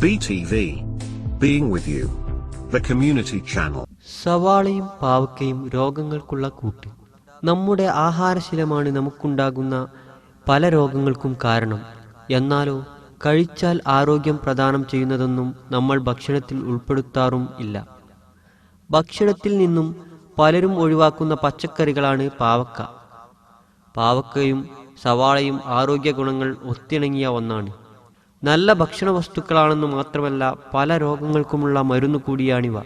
BTV. Being with you. The community channel. സവാളയും പാവക്കയും രോഗങ്ങൾക്കുള്ള കൂട്ട് നമ്മുടെ ആഹാരശീലമാണ് നമുക്കുണ്ടാകുന്ന പല രോഗങ്ങൾക്കും കാരണം എന്നാലോ കഴിച്ചാൽ ആരോഗ്യം പ്രദാനം ചെയ്യുന്നതൊന്നും നമ്മൾ ഭക്ഷണത്തിൽ ഉൾപ്പെടുത്താറും ഇല്ല ഭക്ഷണത്തിൽ നിന്നും പലരും ഒഴിവാക്കുന്ന പച്ചക്കറികളാണ് പാവക്ക പാവക്കയും സവാളയും ആരോഗ്യ ഗുണങ്ങൾ ഒത്തിണങ്ങിയ ഒന്നാണ് നല്ല ഭക്ഷണ വസ്തുക്കളാണെന്ന് മാത്രമല്ല പല രോഗങ്ങൾക്കുമുള്ള മരുന്ന് കൂടിയാണിവ.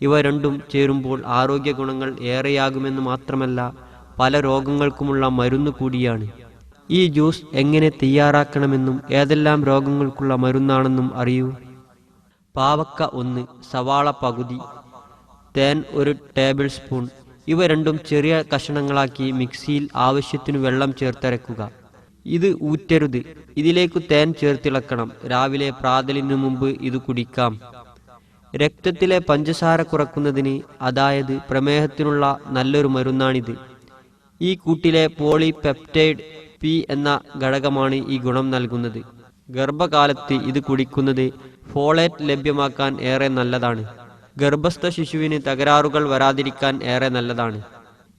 ഇവ രണ്ടും ചേരുമ്പോൾ ആരോഗ്യ ഗുണങ്ങൾ ഏറെയാകുമെന്ന് മാത്രമല്ല പല രോഗങ്ങൾക്കുമുള്ള മരുന്ന് കൂടിയാണ്. ഈ ജ്യൂസ് എങ്ങനെ തയ്യാറാക്കണമെന്നും ഏതെല്ലാം രോഗങ്ങൾക്കുള്ള മരുന്നാണെന്നും അറിയൂ. പാവക്ക ഒന്ന് സവാള പകുതി തേൻ ഒരു ടേബിൾ സ്പൂൺ. ഇവ രണ്ടും ചെറിയ കഷണങ്ങളാക്കി മിക്സിയിൽ ആവശ്യത്തിന് വെള്ളം ചേർത്തരക്കുക. ഇത് ഊറ്റരുത്. ഇതിലേക്ക് തേൻ ചേർത്തിളക്കണം. രാവിലെ പ്രാതലിന് മുമ്പ് ഇത് കുടിക്കാം. രക്തത്തിലെ പഞ്ചസാര കുറക്കുന്നതിന് അതായത് പ്രമേഹത്തിനുള്ള നല്ലൊരു മരുന്നാണിത്. ഈ കൂട്ടിലെ പോളിപെപ്റ്റൈഡ് പി എന്ന ഘടകമാണ് ഈ ഗുണം നൽകുന്നത്. ഗർഭകാലത്ത് ഇത് കുടിക്കുന്നത് ഫോളേറ്റ് ലഭ്യമാക്കാൻ ഏറെ നല്ലതാണ്. ഗർഭസ്ഥ ശിശുവിന് തകരാറുകൾ വരാതിരിക്കാൻ ഏറെ നല്ലതാണ്.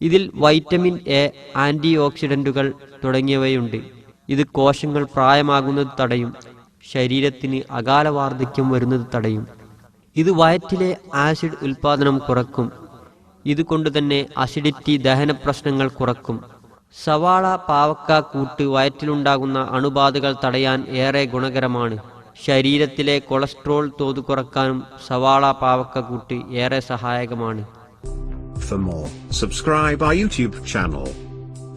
ഇതിൽ വൈറ്റമിൻ എ ആന്റി ഓക്സിഡന്റുകൾ തുടങ്ങിയവയുണ്ട്. ഇത് കോശങ്ങൾ പ്രായമാകുന്നത് തടയും ശരീരത്തിന് അകാല വാർദ്ധക്യം വരുന്നത് തടയും. ഇത് വയറ്റിലെ ആസിഡ് ഉൽപാദനം കുറക്കും. ഇതുകൊണ്ട് തന്നെ അസിഡിറ്റി ദഹന പ്രശ്നങ്ങൾ കുറക്കും. സവാള പാവക്ക കൂട്ട് വയറ്റിലുണ്ടാകുന്ന അണുബാധകൾ തടയാൻ ഏറെ ഗുണകരമാണ്. ശരീരത്തിലെ കൊളസ്ട്രോൾ തോത് കുറക്കാനും സവാള പാവക്ക കൂട്ട് ഏറെ സഹായകമാണ്. For more, subscribe our YouTube channel.